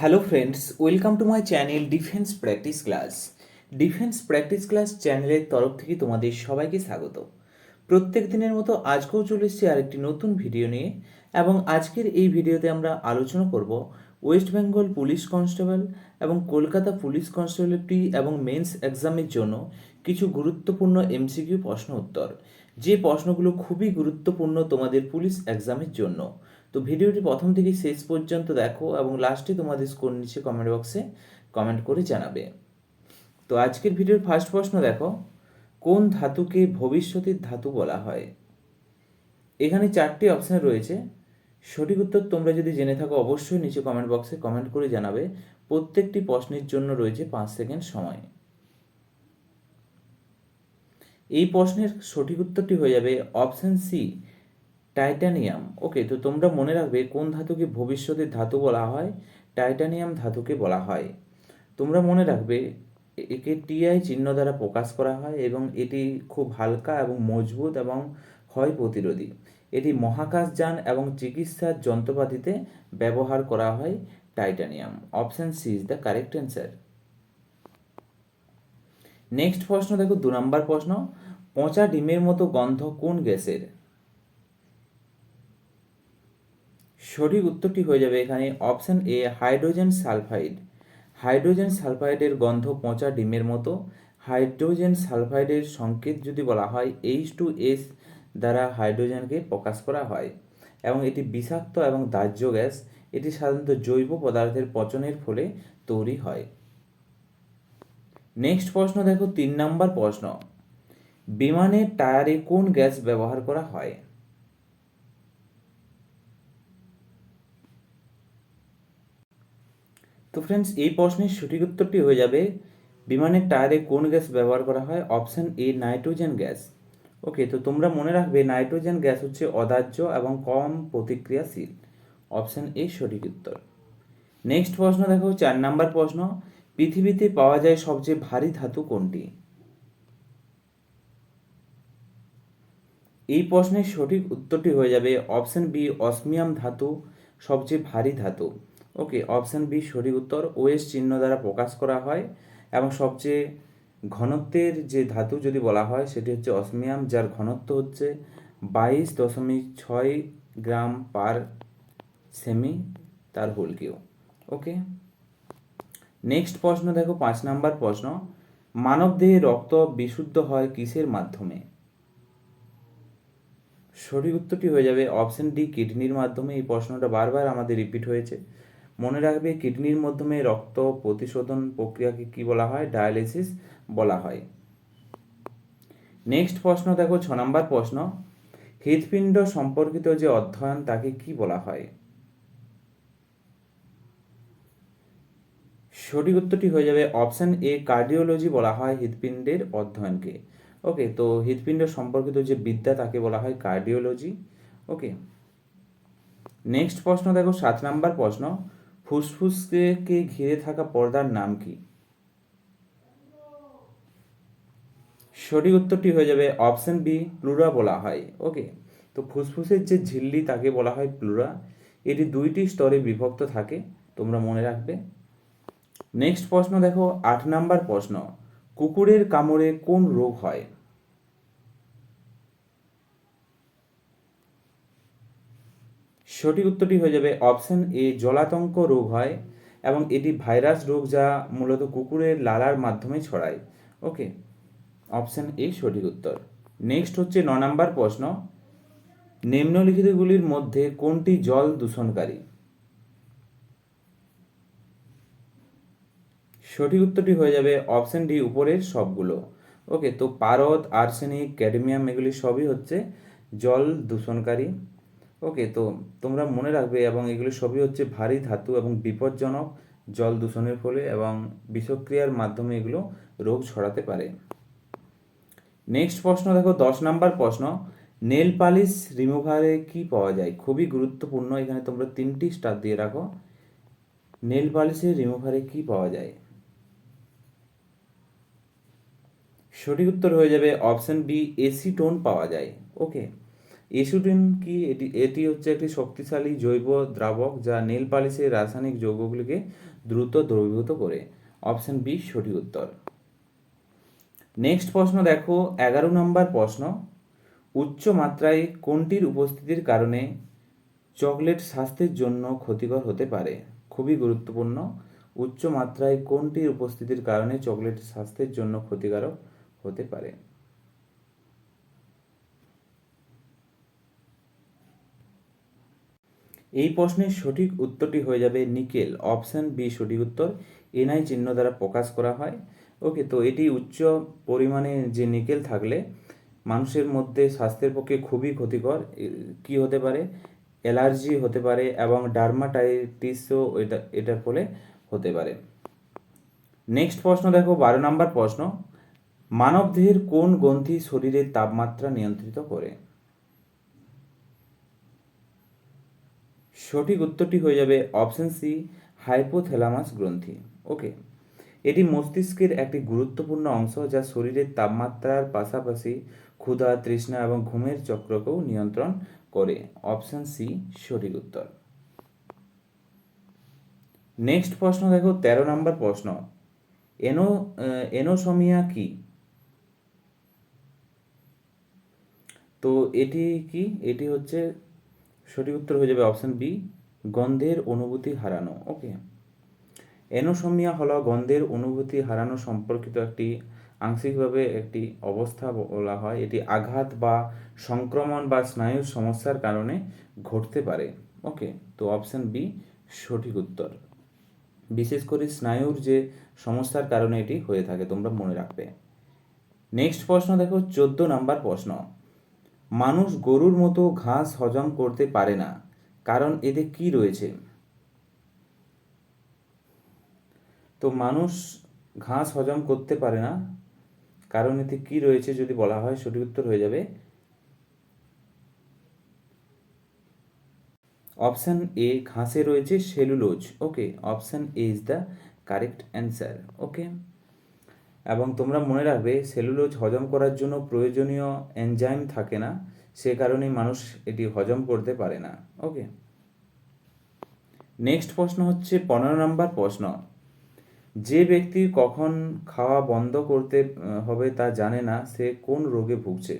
Hello friends welcome to my channel defence practice class defence practice class চ্যানেলের তরফ থেকে তোমাদের সবাইকে স্বাগত। প্রত্যেক দিনের মতো আজকেও চলে এসেছি আরেকটি নতুন ভিডিও নিয়ে এবং আজকের এই ভিডিওতে আমরা আলোচনা করব ওয়েস্ট বেঙ্গল পুলিশ কনস্টেবল এবং কলকাতা পুলিশ কনস্টেবল প্রি এবং মেন্স এক্সামের জন্য কিছু গুরুত্বপূর্ণ এমসিকিউ প্রশ্ন উত্তর। যে প্রশ্নগুলো খুবই গুরুত্বপূর্ণ তোমাদের পুলিশ এক্সামের জন্য। তো ভিডিওটি প্রথম থেকে শেষ পর্যন্ত দেখো এবং লাস্টে তোমাদের স্কোর নিচে কমেন্ট বক্সে কমেন্ট করে জানাবে। তো আজকের ভিডিওর ফার্স্ট প্রশ্ন দেখো, কোন ধাতুকে ভবিষ্যতের ধাতু বলা হয়? এখানে চারটি অপশন রয়েছে। সঠিক উত্তর তোমরা যদি জেনে থাকো, অবশ্যই নিচে কমেন্ট বক্সে কমেন্ট করে জানাবে। প্রত্যেকটি প্রশ্নের জন্য রয়েছে পাঁচ সেকেন্ড সময়। এই প্রশ্নের সঠিক উত্তরটি হয়ে যাবে অপশন সি টাইটানিয়াম। ওকে, তো তোমরা মনে রাখবে কোন ধাতুকে ভবিষ্যতের ধাতু বলা হয়? টাইটানিয়াম ধাতুকে বলা হয়। তোমরা মনে রাখবে একে টিআই চিহ্ন দ্বারা প্রকাশ করা হয় এবং এটি খুব হালকা এবং মজবুত এবং ক্ষয় প্রতিরোধী। এটি মহাকাশযান এবং চিকিৎসার যন্ত্রপাতিতে ব্যবহার করা হয় titanium. Option C is the correct answer. Next প্রশ্ন, দেখো দু নম্বর প্রশ্ন। পচা ডিমের মতো গন্ধ কোন গ্যাসের? সঠিক উত্তরটি হয়ে যাবে এখানে option A hydrogen sulphide hydrogen সালফাইডের গন্ধ পচা ডিমের মতো। হাইড্রোজেন সালফাইডের সংকেত যদি বলা হয় এইচ টু এস দ্বারা হাইড্রোজেনকে প্রকাশ করা হয়। এবং এটি বিষাক্ত এবং দাহ্য গ্যাস। এটি সাধারণত জৈব পদার্থের পচনের ফলে তৈরি হয়। নেক্সট প্রশ্ন দেখো, তিন নম্বর প্রশ্ন। বিমানের টায়ারে কোন গ্যাস ব্যবহার করা হয়? তো ফ্রেন্ডস এই প্রশ্নের সঠিক উত্তরটি হয়ে যাবে, বিমানের টায়ারে কোন গ্যাস ব্যবহার করা হয়? Option A nitrogen gas okay তো তোমরা মনে রাখবে নাইট্রোজেন গ্যাস হচ্ছে অদাহ্য এবং কম প্রতিক্রিয়াশীল। অপশন এ সঠিক উত্তর। নেক্সট প্রশ্ন দেখো, চার নাম্বার প্রশ্ন, পৃথিবীতে পাওয়া যায় সবচেয়ে ভারী ধাতু কোনটি? এই প্রশ্নের সঠিক উত্তরটি হয়ে যাবে অপশন বি অসমিয়াম ধাতু, সবচেয়ে ভারী ধাতু। ওকে অপশন বি সঠিক উত্তর ওএস চিহ্ন দ্বারা প্রকাশ করা হয় এবং সবচেয়ে ঘনত্বের যে ধাতু যদি বলা হয়, সেটি হচ্ছে অসমিয়াম, যার ঘনত্ব হচ্ছে বাইশ দশমিক ছয় গ্রাম পার সেমি তার হোল ওকে নেক্সট প্রশ্ন, দেখো, পাঁচ নাম্বার প্রশ্ন। মানব দেহে রক্ত বিশুদ্ধ হয় কিসের মাধ্যমে? সঠিক উত্তরটি হয়ে যাবে অপশন ডি কিডনির মাধ্যমে। এই প্রশ্নটা বারবার আমাদের রিপিট হয়েছে। মনে রাখবে কিডনির মাধ্যমে রক্ত প্রতিশোধন প্রক্রিয়াকে কি বলা হয়? ডায়ালিসিস বলা হয়। নেক্সট প্রশ্ন দেখো, ছ নম্বর প্রশ্ন। হৃৎপিণ্ড সম্পর্কিত যে অধ্যয়ন, তাকে কি বলা হয়? সঠিক উত্তরটি হয়ে যাবে অপশন এ, কার্ডিওলজি বলা হয় হৃৎপিণ্ডের অধ্যয়নকে। ওকে, তো হৃৎপিণ্ড সম্পর্কিত যে বিদ্যা, তাকে বলা হয় কার্ডিওলজি। ওকে, নেক্সট প্রশ্ন দেখো, সাত নাম্বার প্রশ্ন। ফুসফুসকে ঘিরে থাকা পর্দার নাম কি? সঠিক উত্তরটি হয়ে যাবে অপশন বি, প্লুরা বলা হয়। ওকে, তো ফুসফুসের যে ঝিল্লি তাকে বলা হয় প্লুরা। এটি দুইটি স্তরে বিভক্ত থাকে, তোমরা মনে রাখবে। নেক্সট প্রশ্ন দেখো, আট নাম্বার প্রশ্ন, কুকুরের কামড়ে কোন রোগ হয়? সঠিক উত্তরটি হয়ে যাবে অপশন এ, জলাতঙ্ক রোগ হয় এবং এটি ভাইরাস রোগ যা মূলত কুকুরের লালার মাধ্যমে ছড়ায়। ওকে, অপশন এ, সঠিক উত্তর। নেক্সট হচ্ছে ন নম্বর প্রশ্ন। নিম্নলিখিতগুলির মধ্যে কোনটি জল দূষণকারী? সঠিক উত্তরটি হয়ে যাবে অপশন ডি, উপরের সবগুলো। ওকে, তো পারদ, আর্সেনিক, ক্যাডমিয়াম, এগুলি সবই হচ্ছে জল দূষণকারী। ওকে তো তোমরা মনে রাখবে এবং এগুলো সবই হচ্ছে ভারী ধাতু এবং বিপজ্জনক জল দূষণের ফলে এবং বিষক্রিয়ার মাধ্যমে এগুলো রোগ ছড়াতে পারে। নেক্সট প্রশ্ন, দেখো, দশ নাম্বার প্রশ্ন নেল পালিশ রিমুভারে কি পাওয়া যায়? খুবই গুরুত্বপূর্ণ, এখানে তোমরা তিনটি স্টার দিয়ে রাখো। নেল পালিশের রিমুভারে কি পাওয়া যায়? সঠিক উত্তর হয়ে যাবে অপশন বি, এসি টোন পাওয়া যায়। ওকে এসুডিন কি? এটি এটি হচ্ছে একটি শক্তিশালী জৈব দ্রাবক যা নেল পালিশের রাসায়নিক যৌগগুলিকে দ্রুত দ্রবীভূত করে। অপশন বি, সঠিক উত্তর। নেক্সট প্রশ্ন দেখো, এগারো নম্বর প্রশ্ন। উচ্চ মাত্রায় কোনটির উপস্থিতির কারণে চকলেট স্বাস্থ্যের জন্য ক্ষতিকর হতে পারে? খুবই গুরুত্বপূর্ণ। উচ্চ মাত্রায় কোনটির উপস্থিতির কারণে চকলেট স্বাস্থ্যের জন্য ক্ষতিকারক হতে পারে? এই প্রশ্নের সঠিক উত্তরটি হয়ে যাবে নিকেল। অপশান বি, সঠিক উত্তর। এনআই চিহ্ন দ্বারা প্রকাশ করা হয়। ওকে, তো এটি উচ্চ পরিমাণে যে নিকেল থাকলে মানুষের মধ্যে স্বাস্থ্যের পক্ষে খুবই ক্ষতিকর। কি হতে পারে? অ্যালার্জি হতে পারে এবং ডার্মাটাইটিসও এটা, এটার ফলে হতে পারে। নেক্সট প্রশ্ন দেখো, বারো নম্বর প্রশ্ন। মানবদেহের কোন গ্রন্থি শরীরের তাপমাত্রা নিয়ন্ত্রিত করে? সঠিক উত্তরটি হয়ে যাবে অপশন সি, হাইপোথ্যালামাস গ্রন্থি। ওকে, এটি মস্তিষ্কের একটি গুরুত্বপূর্ণ অংশ যা শরীরের তাপমাত্রার পাশাপাশি ক্ষুধা, তৃষ্ণা এবং ঘুমের চক্রকেও নিয়ন্ত্রণ করে। অপশন সি, সঠিক উত্তর। নেক্সট প্রশ্ন দেখো, তেরো নম্বর প্রশ্ন। এনো এনোসোমিয়া কি? তো এটি কি? এটি হচ্ছে সঠিক উত্তর হয়ে যাবে অপশন বি গন্ধের অনুভূতি হারানো ওকে এনোসোমিয়া হলো গন্ধের অনুভূতি হারানো সম্পর্কিত একটি আংশিকভাবে একটি অবস্থা বলা হয়। এটি আঘাত বা সংক্রমণ বা স্নায়ুর সমস্যার কারণে ঘটতে পারে ওকে তো অপশন বি সঠিক উত্তর। বিশেষ করে স্নায়ুর যে সমস্যার কারণে এটি হয়ে থাকে, তোমরা মনে রাখবে। নেক্সট প্রশ্ন দেখো, চোদ্দ নাম্বার প্রশ্ন। মানুষ গরুর মতো ঘাস হজম করতে পারে না, কারণ এতে কি রয়েছে? তো মানুষ ঘাস হজম করতে পারে না, কারণ এতে কি রয়েছে যদি বলা হয় সঠিক উত্তর হয়ে যাবে। অপশন এ ঘাসে রয়েছে cellulose. Okay option A is the correct answer okay এবং তোমরা মনে রাখবে, সেলুলোজ হজম করার জন্য প্রয়োজনীয় এনজাইম থাকে না, সে কারণেই মানুষ এটি হজম করতে পারে না। ওকে? নেক্সট প্রশ্ন হচ্ছে, পনেরো নম্বর প্রশ্ন। যে ব্যক্তি কখন খাওয়া বন্ধ করতে হবে তা জানে না, সে কোন রোগে ভুগছে?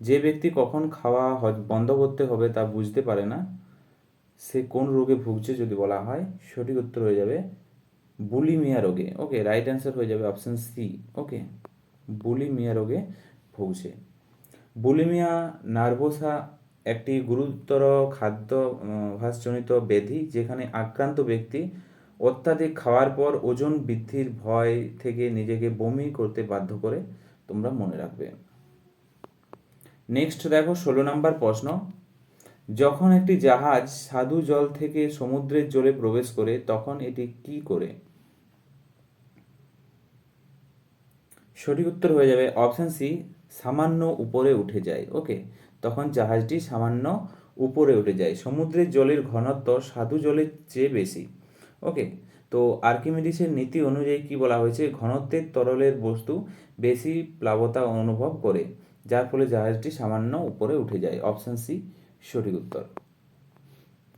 যে ব্যক্তি কখন খাওয়া বন্ধ করতে হবে তা বুঝতে পারে না, সে কোন রোগে ভুগছে যদি বলা হয়, সঠিক উত্তর হয়ে যাবে বুলিমিয়া রোগে ওকে রাইট অ্যান্সার হয়ে যাবে অপশান সি ওকে বুলিমিয়া রোগে ভুগছে। বুলিমিয়া নার্ভোসা একটি গুরুতর খাদ্য ভাসজনিত ব্যাধি যেখানে আক্রান্ত ব্যক্তি অত্যাধিক খাওয়ার পর ওজন বৃদ্ধির ভয় থেকে নিজেকে বমি করতে বাধ্য করে, তোমরা মনে রাখবে। নেক্সট দেখো ষোলো নম্বর প্রশ্ন। যখন একটি জাহাজ স্বাদু জল থেকে সমুদ্রের জলে প্রবেশ করে, তখন এটি কি করে? সঠিক উত্তর হয়ে যাবে অপশন সি সামান্য উপরে উঠে যায়। ওকে তখন জাহাজটি সামান্য উপরে উঠে যায়। সমুদ্রের জলের ঘনত্ব স্বাদু জলের চেয়ে বেশি। ওকে তো আর্কিমিডিসের নীতি অনুযায়ী কি বলা হয়েছে? ঘনত্বের তরলের বস্তু বেশি প্লাবতা অনুভব করে, যার ফলে জাহাজটি সামান্য উপরে উঠে যায়। অপশন সি সঠিক উত্তর।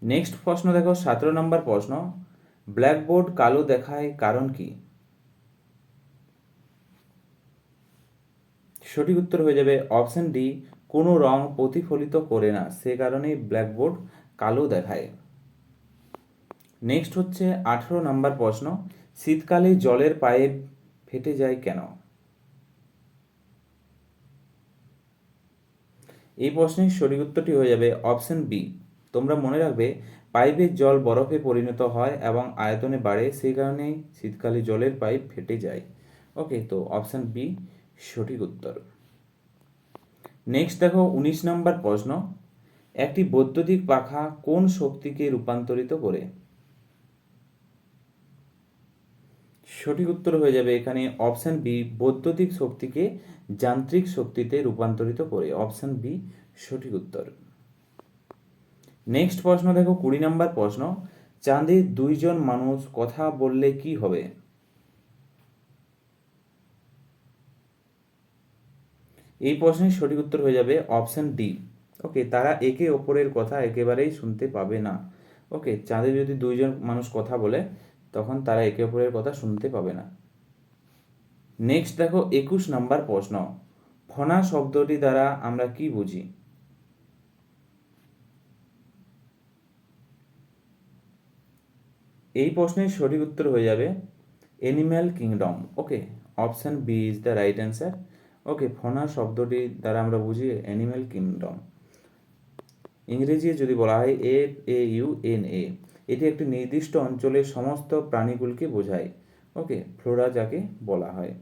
নেক্সট প্রশ্ন দেখো, সতেরো নম্বর প্রশ্ন। ব্ল্যাকবোর্ড কালো দেখায় কারণ কি? সঠিক উত্তর হয়ে যাবে অপশন ডি, কোনো রং প্রতিফলিত করে না, সে কারণেই ব্ল্যাকবোর্ড কালো দেখায়। নেক্সট হচ্ছে আঠেরো নাম্বার প্রশ্ন, শীতকালে জলের পাইপ ফেটে যায় কেন? এই প্রশ্নের সঠিক উত্তরটি হয়ে যাবে অপশন বি। তোমরা মনে রাখবে, পাইপের জল বরফে পরিণত হয় এবং আয়তনে বাড়ে সেই কারণেই শীতকালে জলের পাইপ ফেটে যায়। ওকে, তো অপশন বি সঠিক উত্তর। নেক্সট দেখো, উনিশ নম্বর প্রশ্ন। একটি বৈদ্যুতিক পাখা কোন শক্তিকে রূপান্তরিত করে? সঠিক উত্তর হয়ে যাবে এখানে অপশন বি বৈদ্যুতিক শক্তিকে যান্ত্রিক শক্তিতে রূপান্তরিত করে। অপশন বি সঠিক উত্তর। নেক্সট প্রশ্ন দেখো, কুড়ি নম্বর প্রশ্ন। চাঁদে দুইজন মানুষ কথা বললে কি হবে? এই প্রশ্নের সঠিক উত্তর হয়ে যাবে অপশন ডি ওকে তারা একে অপরের কথা একেবারেই শুনতে পাবে না। ওকে চাঁদে যদি দুইজন মানুষ কথা বলে, তখন তারা একে অপরের কথা শুনতে পাবে না। নেক্সট দেখো, একুশ নাম্বার প্রশ্ন। ফনা শব্দটি দ্বারা আমরা কি বুঝি? এই প্রশ্নের সঠিক উত্তর হয়ে যাবে animal kingdom okay option B is the right answer okay ফনা শব্দটি দ্বারা আমরা বুঝি অ্যানিম্যাল কিংডম ইংরেজি যদি বলা হয় F A U N A এটি একটি নির্দিষ্ট অঞ্চলের সমস্ত প্রাণীগুলিকে বোঝায়। ওকে ফ্লোরা যাকে বলা হয়।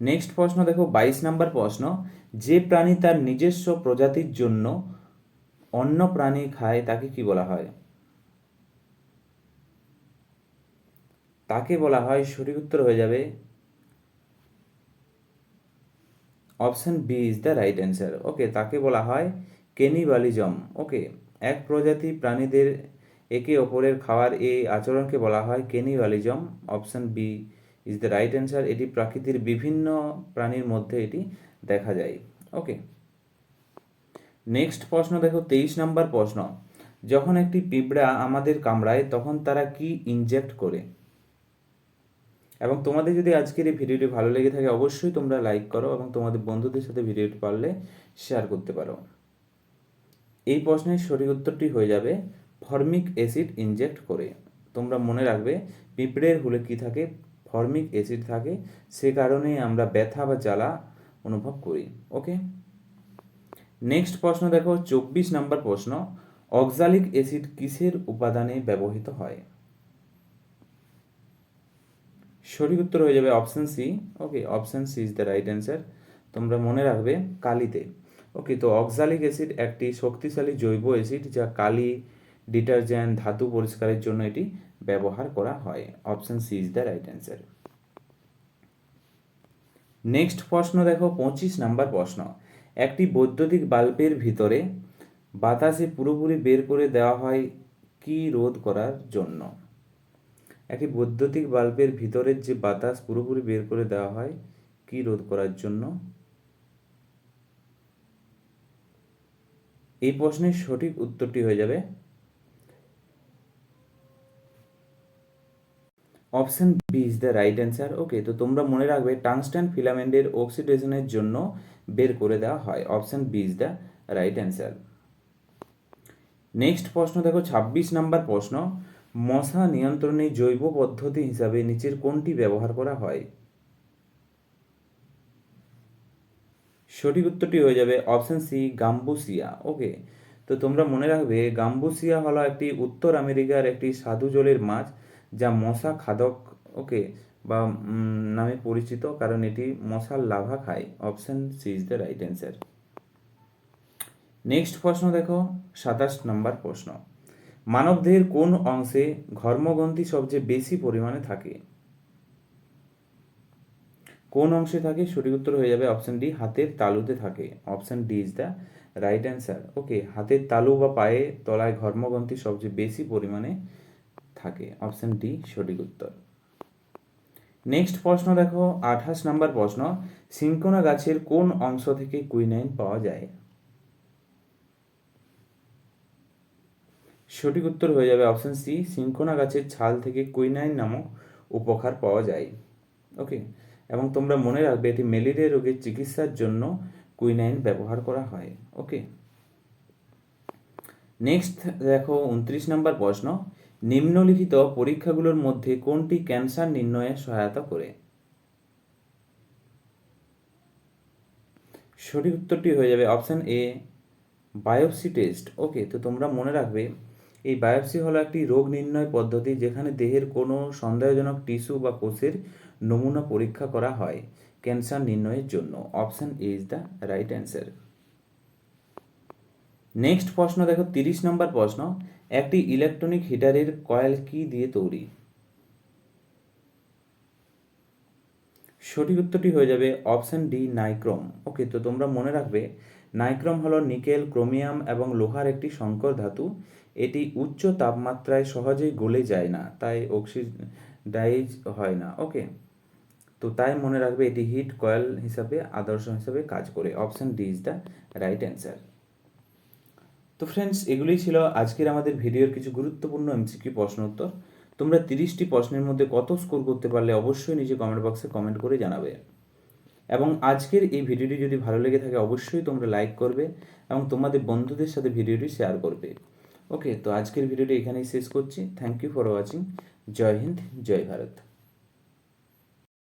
নেক্সট প্রশ্ন দেখো, বাইশ নাম্বার প্রশ্ন, যে প্রাণী তার নিজস্ব প্রজাতির জন্য অন্য প্রাণী খায় তাকে কি বলা হয়? তাকে বলা হয়, সঠিক উত্তর হয়ে যাবে option B is the right answer. Okay, তাকে বলা হয় কেনিবালিজম। ওকে, এক প্রজাতি প্রাণীদের একে অপরের খাওয়ার এই আচরণকে বলা হয় cannibalism. Option B is the right answer. এটি প্রাকৃতির বিভিন্ন প্রাণীর মধ্যে এটি দেখা যায়। ওকে, নেক্সট প্রশ্ন দেখো, তেইশ নাম্বার প্রশ্ন। যখন একটি পিঁপড়া আমাদের কামড়ায়, তখন তারা কি ইনজেক্ট করে? এবং তোমাদের যদি আজকের এই ভিডিওটি ভালো লেগে থাকে, অবশ্যই তোমরা লাইক করো এবং তোমাদের বন্ধুদের সাথে ভিডিওটি পারলে শেয়ার করতে পারো। এই প্রশ্নের সঠিক উত্তরটি হয়ে যাবে ফর্মিক অ্যাসিড ইনজেক্ট করে। তোমরা মনে রাখবে, পিঁপড়ের হুলে কি থাকে? ফর্মিক অ্যাসিড থাকে, সে কারণে আমরা ব্যথা বা জ্বালা অনুভব করি ওকে নেক্সট প্রশ্ন দেখো, চব্বিশ নম্বর প্রশ্ন অক্সালিক অ্যাসিড কিসের উপাদানে ব্যবহৃত হয়? সঠিক উত্তর হয়ে যাবে option C okay option C is the right answer তোমরা মনে রাখবে কালিতে। ওকে তো অক্সালিক অ্যাসিড একটি শক্তিশালী জৈব অ্যাসিড যা কালি ডিটারজেন্ট ধাতু পরিষ্কারের জন্য এটি ব্যবহার করা হয়। Option C is the right answer next প্রশ্ন দেখো, পঁচিশ নাম্বার প্রশ্ন। একটি বৈদ্যুতিক বাল্বের ভিতরে বাতাসে পুরোপুরি বের করে দেওয়া হয় কি রোধ করার জন্য? একটি বৈদ্যুতিক বাল্বের ভিতরের যে বাতাস পুরোপুরি বের করে দেওয়া হয়, কি রোধ করার জন্য? এই প্রশ্নের সঠিক উত্তরটি হয়ে যাবে। Option B is the right answer okay তো তোমরা মনে রাখবে টাংস্টান ফিলামেন্টের অক্সিডেশনের জন্য বের করে দেওয়া হয়। Option B is the right answer next প্রশ্ন দেখো, ছাব্বিশ নাম্বার প্রশ্ন। মশা নিয়ন্ত্রণে জৈব পদ্ধতি হিসাবে নিচের কোনটি ব্যবহার করা হয়? সঠিক উত্তরটি হয়ে যাবে অপশন সি, গাম্বুসিয়া। ওকে, তো তোমরা মনে রাখবে গাম্বুসিয়া হলো একটি উত্তর আমেরিকার একটি সাধু জলের মাছ যা মশা খাদক, ওকে, বা নামে পরিচিত কারণ এটি মশার লাভা খায়। Option C is the right answer. Next প্রশ্ন দেখো, সাতাশ নম্বর প্রশ্ন। মানবদেহের কোন অংশে ঘর্মগ্রন্থি সবচেয়ে বেশি পরিমাণে থাকে? কোন অংশে থাকে? সঠিক উত্তর হয়ে যাবে অপশন ডি, হাতের তালুতে থাকে। Option D is the right answer. Okay, হাতের তালু বা পায়ে তলায় ঘর্মগ্রন্থি সবচেয়ে বেশি পরিমাণে থাকে। অপশন ডি, সঠিক উত্তর। নেক্সট প্রশ্ন দেখো, আঠাশ নাম্বার প্রশ্ন, সিঙ্কোনা গাছের কোন অংশ থেকে কুইনাইন পাওয়া যায়? সঠিক উত্তর হয়ে যাবে অপশন সি সিঙ্কোনা গাছের ছাল থেকে কুইনাইন নামক উপকার পাওয়া যায়। ওকে এবং তোমরা মনে রাখবে এটি ম্যালেরিয়া রোগের চিকিৎসার জন্য কুইনাইন ব্যবহার করা হয়। ওকে নেক্সট দেখো উনত্রিশ নম্বর প্রশ্ন। নিম্নলিখিত পরীক্ষাগুলোর মধ্যে কোনটি ক্যান্সার নির্ণয়ে সহায়তা করে? সঠিক উত্তরটি হয়ে যাবে option A biopsy test. Okay তো তোমরা মনে রাখবে এই বায়োপসি হলো একটি রোগ নির্ণয় পদ্ধতি যেখানে দেহের কোনো সন্দেহজনক টিস্যু বা কোষের নমুনা পরীক্ষা করা হয় ক্যান্সার নির্ণয়ের জন্য। Option A is the right answer. Next প্রশ্ন, দেখো তিরিশ নম্বর প্রশ্ন, একটি ইলেকট্রনিক হিটারের কয়েল কি দিয়ে তৈরি? সঠিক উত্তরটি হয়ে যাবে অপশন ডি, নাইক্রোম। ওকে, তো তোমরা মনে রাখবে, নাইক্রোম হলো নিকেল, ক্রোমিয়াম এবং লোহার একটি সংকর ধাতু। এটি উচ্চ তাপমাত্রায় সহজেই গলে যায় না, তাই অক্সিডাইজ হয় না। ওকে তো তাই মনে রাখবে এটি হিট কয়েল হিসাবে, আদর্শ হিসাবে কাজ করে। Option D is the right answer তো ফ্রেন্ডস এগুলোই ছিল আজকের আমাদের ভিডিওর কিছু গুরুত্বপূর্ণ এমসিকিউ প্রশ্ন উত্তর। তোমরা তিরিশটি প্রশ্নের মধ্যে কত স্কোর করতে পারলে অবশ্যই নিজে কমেন্ট বক্সে কমেন্ট করে জানাবে। এবং আজকের এই ভিডিওটি যদি ভালো লেগে থাকে, অবশ্যই তোমরা লাইক করবে এবং তোমাদের বন্ধুদের সাথে ভিডিওটি শেয়ার করবে। ওকে তো আজকের ভিডিওটি এখানেই শেষ করছি। থ্যাংক ইউ ফর ওয়াচিং জয় হিন্দ, জয় ভারত।